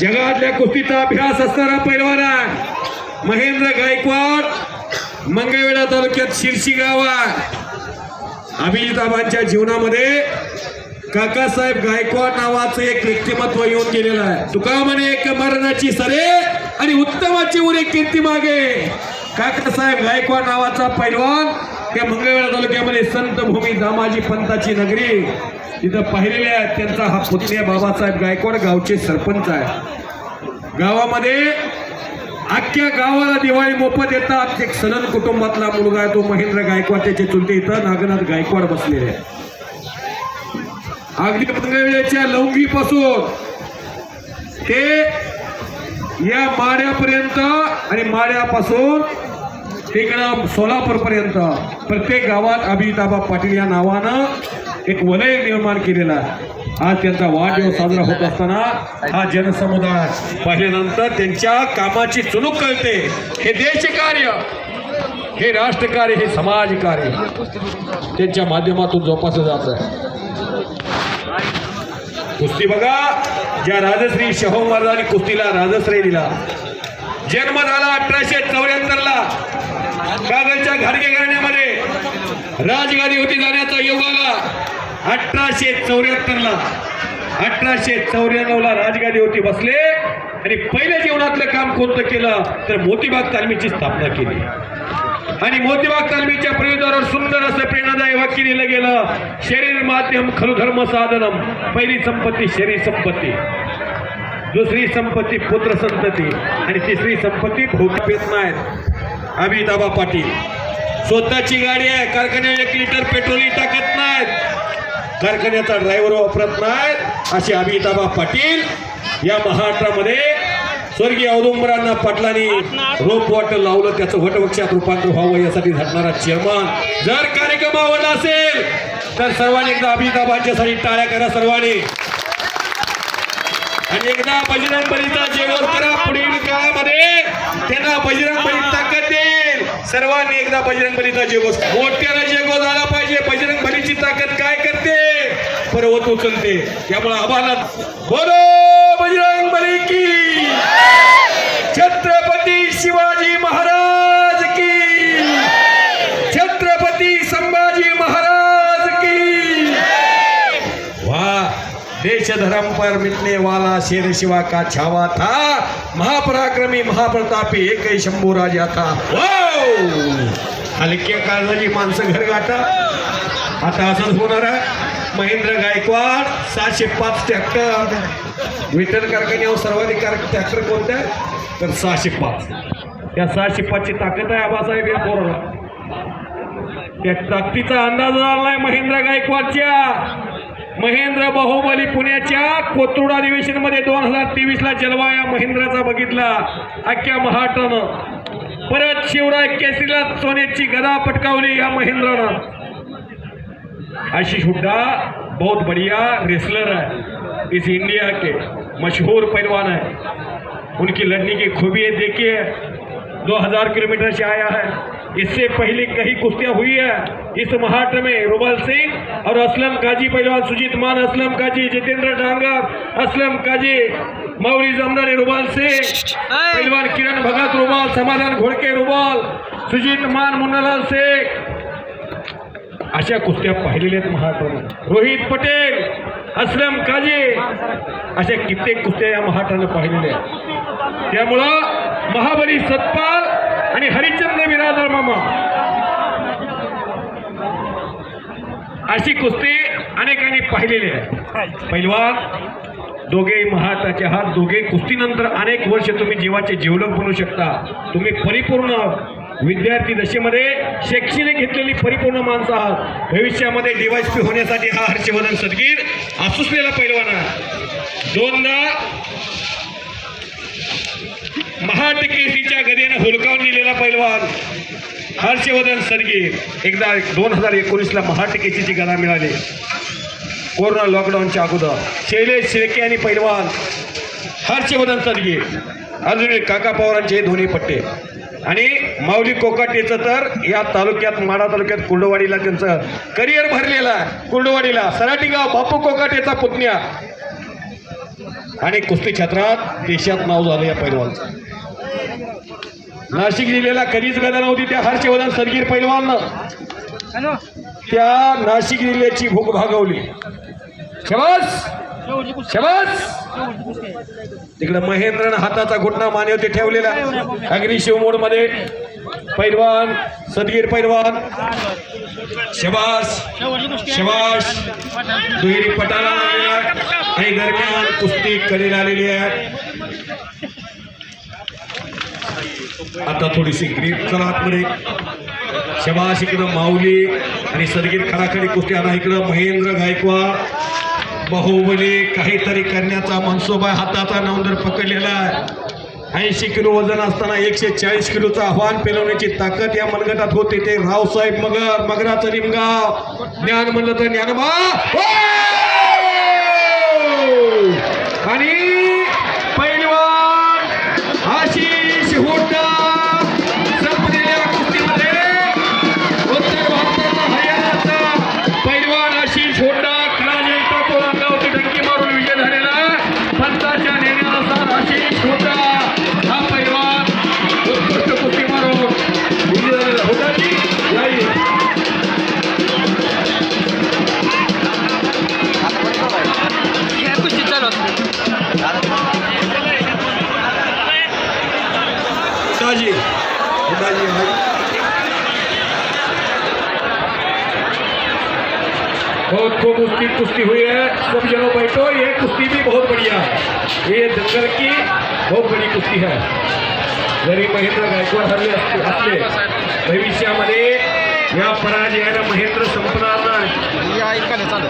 जगातल्या कुस्तीचा अभ्यास असणारा पैलवान महेंद्र गायकवाड मंगळवेढा तालुक्यात शिरशी गाव. अभिजिताबांच्या जीवनामध्ये काकासाहेब गायकवाड नावाचं एक व्यक्तिमत्व येऊन गेलेलं आहे. तुका म्हणे एक मरणाची सरे आणि उत्तमाची उरे कीर्ती मागे. काकासाहेब गायकवाड नावाचा पैलवान त्या मंगळवेळा तालुक्यामध्ये संत भूमी दामाजी पंताची नगरी. तिथं पाहिलेले आहेत. त्यांचा हा पुतण्या बाबासाहेब गायकवाड गावचे सरपंच आहे गावामध्ये अख्ख्या गावाला दिवाळी मोफत येतात. एक सनन कुटुंबातला मुलगा आहे तो महेंद्र गायकवाड. त्याचे चुलते इथं नागनाथ गायकवाड बसलेले आहे अगदी मंगळवेळेच्या लवंगीपासून ते या माड्यापर्यंत आणि माड्यापासून इकडं सोलापूर पर्यंत प्रत्येक गावात अभिजिताबा पाटील या नावानं एक वलय निर्माण केलेला आहे. आज त्यांचा वाढदिवस साजरा होत असताना हा जनसमुदाय पाहिल्यानंतर त्यांच्या कामाची चुणूक कळते. हे देशकार्य हे राष्ट्रकार्य हे समाजकार्य त्यांच्या माध्यमातून जोपासलं जात आहे. कुस्ती बघा ज्या राजश्री शाहू महाराजांनी कुस्तीला राजश्रय दिला जन्म झाला अठराशे चौऱ्याहत्तर ला कागलच्या घाडगे घराण्यामध्ये राजगादी होती जाण्याचा योग आला. अठराशे चौऱ्याहत्तर ला अठराशे चौऱ्याण्णव ला राजगादी होती बसले. आणि पहिल्या जीवनातलं काम कोणतं केलं? तर मोतीबाग तालमीची स्थापना केली. आणि मोतीबाग तालमीच्या प्रयोगावर सुंदर असं प्रेरणादायी वाक्य लिहिलं गेलं. शरीर माध्यम खरुधर्म साधनम. पहिली संपत्ती शरीर संपत्ती. दुसरी संपत्ती पुत्र संतती आणि तिसरी संपत्ती भूतपेत नाहीत अमिताबा पाटील. स्वतःची गाडी आहे. कारखान्यात एक लिटर पेट्रोलही टाकत नाहीत. कारखान्याचा ड्रायव्हर वापरत नाहीत. असे अमिताबा पाटील या महाराष्ट्रामध्ये स्वर्गीय औदुंबरांना पाटलांनी रोप वाटर लावलं. त्याचं वटवृक्षात रूपांतर व्हावं यासाठी झटणारा चेअरमन जर कार्यक्रम आवडला असेल तर सर्वांनी एकदा अभिताबांच्यासाठी टाळ्या करा सर्वांनी. आणि एकदा बजरंग बलीचा जेवण करा पुढील काळामध्ये. त्यांना बजरंग बली ताकद देईल. सर्वांनी एकदा बजरंग बलीचा जेवस मोठ्याला जेगो झाला पाहिजे. बजरंग बलीची ताकद काय करते? पर्वत उचलते. त्यामुळे आव्हानात बोलो बजरंग बली की! छत्रपती शिवाजी महाराज! धर्म पर मिटने वाला शेर शिवा का छावा था? महापराक्रमी महाप्रतापी एक ही शंभू राजा था हलक्या काळजाची माणसं घर गाठा. आता असंच होणार आहे. महेंद्र गायकवाड सातशे पाच ट्रॅक्टर विठ्ठल कारखान्यावर सर्वाधिक ट्रॅक्टर कोणत्या तर सहाशे पाच. त्या सहाशे पाचची ताकद आहे आबासाहेब या पोराला. त्या ताकदीचा अंदाज आला नाही महेंद्र गायकवाडच्या. महेंद्र बाहुबली पुण्याच्या कोथरूड अधिवेशनमध्ये दोन हजार तेवीस ला जलवा या महेंद्राचा बघितला. अख्ख्या महाराष्ट्रानं. परत शिवराय केसरीला सोन्याची गदा पटकावली या महेंद्रानं. आशिष हुड्डा बहुत बढ़िया रेसलर है इस इंडिया के मशहूर पहलवान है उनकी लड़ने की खूबी है. देखिए 2000 किलोमीटर से आया है. इससे पहले कई कुश्तियाँ हुई है। इस महाराष्ट्र में रुबल सिंह और असलम काजी पहलवान सुजीत मान असलम काजी जितेंद्र डांगर असलम काजी मौली जमदार रुबाल सिंह पहलवान किरण भगत रुबाल समाधान घोडके रुबाल सुजीत मान मुन्नालाल शेख अशा कुस्त्या पाहिलेल्या आहेत महाराष्ट्रानं रोहित पटेल असलम काजे। अशा कित्येक कुस्त्या या महाराष्ट्रानं पाहिलेल्या आहेत त्यामुळं महाबली सतपाल आणि हरिश्चंद्र बिरादर मामा. अशी कुस्ती अनेकांनी पाहिलेली आहे. पैलवान दोघे महाराष्ट्राचे आहात दोघे कुस्तीनंतर अनेक वर्ष तुम्ही जीवाचे जीवलक बनू शकता. तुम्ही परिपूर्ण विद्यार्थी दशेमध्ये शैक्षणिक घेतलेली परिपूर्ण माणसं आहात. भविष्यामध्ये डीवायसपी होण्यासाठी हा हर्षवर्धन सदगीर आसुसलेला पैलवान आहे. दोनदा महाटकेसीच्या गदेनं हुलकावून दिलेला पैलवान हर्षवर्धन सरगे. एकदा दोन हजार एकोणीसला महाटकेसीची गदा मिळाली. कोरोना लॉकडाऊनच्या अगोदर. शैलेश शेळके आणि पैलवान हर्षवर्धन सरगे. अजून काका पवारांचे हे दोन्ही पट्टे. आणि माऊली कोकाटेचं तर या तालुक्यात माडा तालुक्यात कुर्डवाडीला त्यांचं करिअर भरलेलं आहे. कुर्डवाडीला. सराटी गाव बापू कोकाटेचा पुतण्या. आणि कुस्ती क्षेत्रात देशात नाव झालं या पैलवानचं. नाशिक जिल्ह्याला कधीच गदा नव्हती. त्या हर्षवर्धन सरगीर पैलवाननं त्या नाशिक जिल्ह्याची भूक भागवली. शबास! शबास! तिकडे महेंद्रनं हाताचा घुटणा मान्यवती ठेवलेला. अग्निशिव मोडमध्ये पैलवान सदगीर पैलवान. शबास! शबास! दुहेरी पटाला काही दरम्यान कुस्ती कडेला आलेली आहे. आता थोडीशी ग्रीप चला आतमध्ये शबाश इकडं माऊली आणि सदगीर खराखरी कुस्ती. आणा इकडं महेंद्र गायकवाड. बाहुबली काहीतरी करण्याचा मनसोबा हाताचा नवंदर पकडलेला आहे. ऐंशी किलो वजन असताना एकशे चाळीस किलोचं आव्हान पेलवण्याची ताकद या मनगटात होते. ते रावसाहेब मगर मगराचं निमगाव. ज्ञान म्हणलं तर ज्ञानबा हो! आणि बहुत खूब उसकी कुश्ती हुई है सब जनों बैठो ये कुश्ती भी बहुत बढ़िया है। ये दंगल की बहुत बड़ी कुश्ती है। जरी महेंद्र गायकवाड हरले असले भविष्यामध्ये या पराजयानं महेंद्र संपणार नाही या ऐकायला चालू